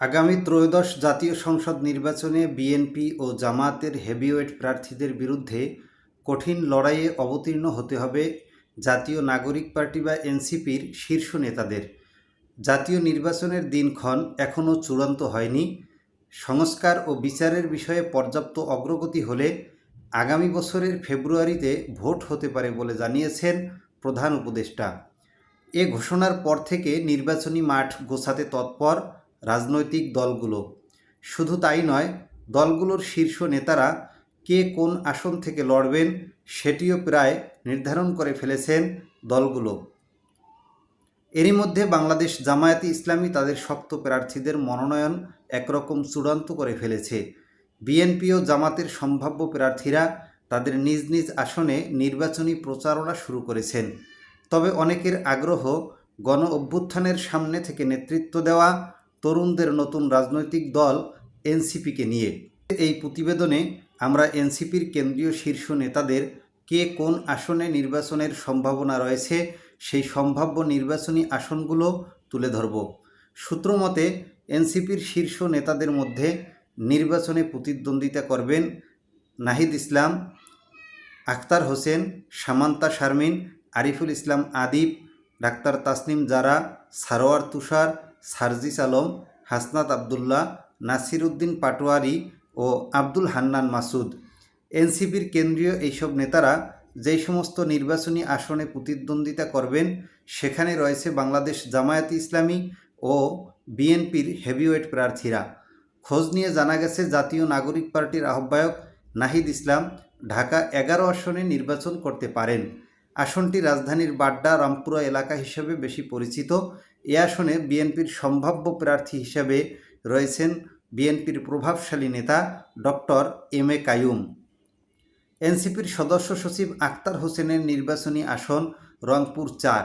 আগামী ত্রয়োদশ জাতীয় সংসদ নির্বাচনে বিএনপি ও জামায়াতের হেভিওয়েট প্রার্থীদের বিরুদ্ধে কঠিন লড়াইয়ে অবতীর্ণ হতে হবে জাতীয় নাগরিক পার্টি বা এনসিপির শীর্ষ নেতাদের। জাতীয় নির্বাচনের দিনক্ষণ এখনও চূড়ান্ত হয়নি। সংস্কার ও বিচারের বিষয়ে পর্যাপ্ত অগ্রগতি হলে আগামী বছরের ফেব্রুয়ারিতে ভোট হতে পারে বলে জানিয়েছেন প্রধান উপদেষ্টা। এ ঘোষণার পর থেকে নির্বাচনী মাঠ গোছাতে তৎপর রাজনৈতিক দলগুলো। শুধু তাই নয়, দলগুলোর শীর্ষ নেতারা কে কোন আসন থেকে লড়বেন সেটিও প্রায় নির্ধারণ করে ফেলেছেন দলগুলো। এরই মধ্যে বাংলাদেশ জামায়াতে ইসলামী তাদের শক্ত প্রার্থীদের মনোনয়ন একরকম চূড়ান্ত করে ফেলেছে। বিএনপি ও জামাতের সম্ভাব্য প্রার্থীরা তাদের নিজ নিজ আসনে নির্বাচনী প্রচারণা শুরু করেছেন। তবে অনেকের আগ্রহ গণ অভ্যুত্থানের সামনে থেকে নেতৃত্ব দেওয়া তরুণদের নতুন রাজনৈতিক দল এনসিপিকে নিয়ে। এই প্রতিবেদনে আমরা এনসিপির কেন্দ্রীয় শীর্ষ নেতাদের কে কোন আসনে নির্বাচনের সম্ভাবনা রয়েছে, সেই সম্ভাব্য নির্বাচনী আসনগুলো তুলে ধরব। সূত্রমতে এনসিপির শীর্ষ নেতাদের মধ্যে নির্বাচনে প্রতিদ্বন্দ্বিতা করবেন নাহিদ ইসলাম, আখতার হোসেন, সামান্তা শারমিন, আরিফুল ইসলাম আদিব, ডাক্তার তাসনিম জারা, সারোয়ার তুষার সারজিস আলম, হাসনাত আবদুল্লাহ নাসির উদ্দিন পাটোয়ারি ও আব্দুল হান্নান মাসুদ। এনসিপির কেন্দ্রীয় এইসব নেতারা যেই সমস্ত নির্বাচনী আসনে প্রতিদ্বন্দ্বিতা করবেন, সেখানে রয়েছে বাংলাদেশ জামায়াতে ইসলামী ও বিএনপির হেভিওয়েট প্রার্থীরা। খোঁজ নিয়ে জানা গেছে, জাতীয় নাগরিক পার্টির আহ্বায়ক নাহিদ ইসলাম ঢাকা এগারো আসনে নির্বাচন করতে পারেন। আসনটি রাজধানীর বাড্ডা, রামপুরা এলাকা হিসেবে বেশি পরিচিত। এ আসনে বিএনপির সম্ভাব্য প্রার্থী হিসেবে রয়েছেন বিএনপির প্রভাবশালী নেতা ডক্টর এম এ কায়ুম। এনসিপির সদস্য সচিব আক্তার হোসেনের নির্বাচনী আসন রংপুর চার।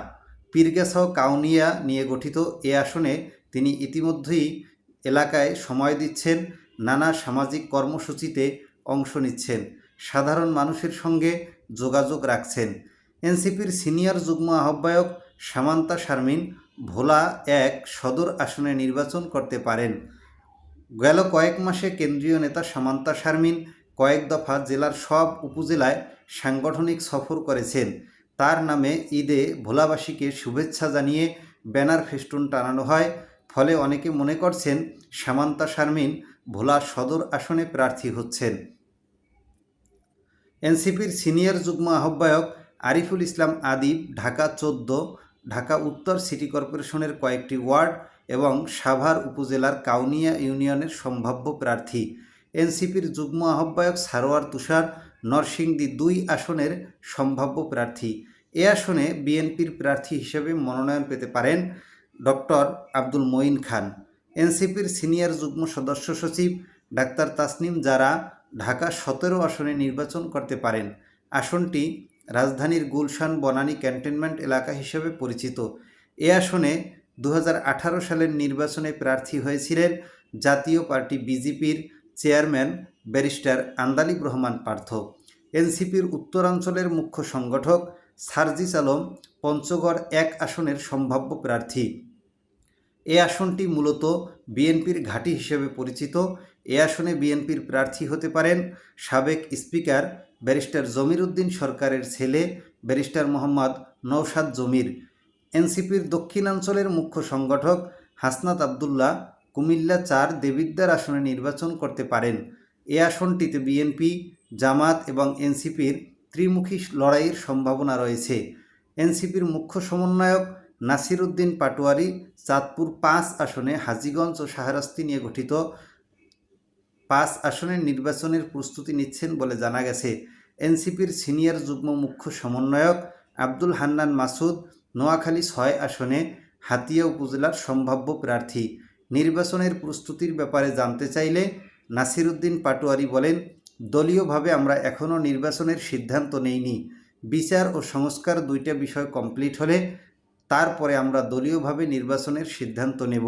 পীরগাছাও কাউনিয়া নিয়ে গঠিত এ আসনে তিনি ইতিমধ্যেই এলাকায় সময় দিচ্ছেন, নানা সামাজিক কর্মসূচিতে অংশ নিচ্ছেন, সাধারণ মানুষের সঙ্গে যোগাযোগ রাখছেন। এনসিপির সিনিয়র যুগ্ম আহ্বায়ক সামান্তা শারমিন ভোলা এক সদর আসনে নির্বাচন করতে পারেন। গেল কয়েক মাসে কেন্দ্রীয় নেতা সামান্তা শারমিন কয়েক দফা জেলার সব উপজেলায় সাংগঠনিক সফর করেছেন। তার নামে ঈদে ভোলাবাসীকে শুভেচ্ছা জানিয়ে ব্যানার ফেস্টুন টানানো হয়। ফলে অনেকে মনে করছেন সামান্তা শারমিন ভোলা সদর আসনে প্রার্থী হচ্ছেন। এনসিপির সিনিয়র যুগ্ম আহ্বায়ক আরিফুল ইসলাম আদিব, ঢাকা চোদ্দ ঢাকা উত্তর সিটি কর্পোরেশনের কয়েকটি ওয়ার্ড এবং সাভার উপজেলার কাউনিয়া ইউনিয়নের সম্ভাব্য প্রার্থী। এনসিপির যুগ্ম আহ্বায়ক সারোয়ার তুষার নরসিংদী দুই আসনের সম্ভাব্য প্রার্থী। এ আসনে বিএনপির প্রার্থী হিসেবে মনোনয়ন পেতে পারেন ডক্টর আব্দুল মঈন খান। এনসিপির সিনিয়র যুগ্ম সদস্য সচিব ডাক্তার তাসনিম যারা ঢাকা সতেরো আসনে নির্বাচন করতে পারেন। আসনটি রাজধানীর গুলশান বনানী ক্যান্টনমেন্ট এলাকা হিসেবে পরিচিত। এ আসনে দু হাজার আঠারো সালের নির্বাচনে প্রার্থী হয়েছিলেন জাতীয় পার্টি বিজেপির চেয়ারম্যান ব্যারিস্টার আন্দালিব রহমান পার্থ। এনসিপির উত্তরাঞ্চলের মুখ্য সংগঠক সার্জিস আলম পঞ্চগড় এক আসনের সম্ভাব্য প্রার্থী। এ আসনটি মূলত বিএনপির ঘাঁটি হিসেবে পরিচিত। এ আসনে বিএনপির প্রার্থী হতে পারেন সাবেক স্পিকার ব্যারিস্টার জমির উদ্দিন সরকারের ছেলে ব্যারিস্টার মোহাম্মদ নৌসাদ জমির। এনসিপির দক্ষিণাঞ্চলের মুখ্য সংগঠক হাসনাত আবদুল্লাহ কুমিল্লা চার দেবিদ্যার আসনে নির্বাচন করতে পারেন। এ আসনটিতে বিএনপি, জামাত এবং এনসিপির ত্রিমুখী লড়াইয়ের সম্ভাবনা রয়েছে। এনসিপির মুখ্য সমন্বয়ক নাসির উদ্দিন পাটোয়ারি চাঁদপুর পাঁচ আসনে হাজিগঞ্জ ও শাহরাস্তি নিয়ে গঠিত পাঁচ আসনের নির্বাচনের প্রস্তুতি নিচ্ছেন বলে জানা গেছে। এনসিপির সিনিয়র যুগ্ম মুখ্য সমন্বয়ক আব্দুল হান্নান মাসুদ নোয়াখালী ছয় আসনে হাতিয়া উপজেলার সম্ভাব্য প্রার্থী। নির্বাচনের প্রস্তুতির ব্যাপারে জানতে চাইলে নাসির উদ্দিন পাটোয়ারি বলেন, দলীয়ভাবে আমরা এখনও নির্বাচনের সিদ্ধান্ত নেইনি। বিচার ও সংস্কার দুইটা বিষয় কমপ্লিট হলে তারপরে আমরা দলীয়ভাবে নির্বাচনের সিদ্ধান্ত নেব।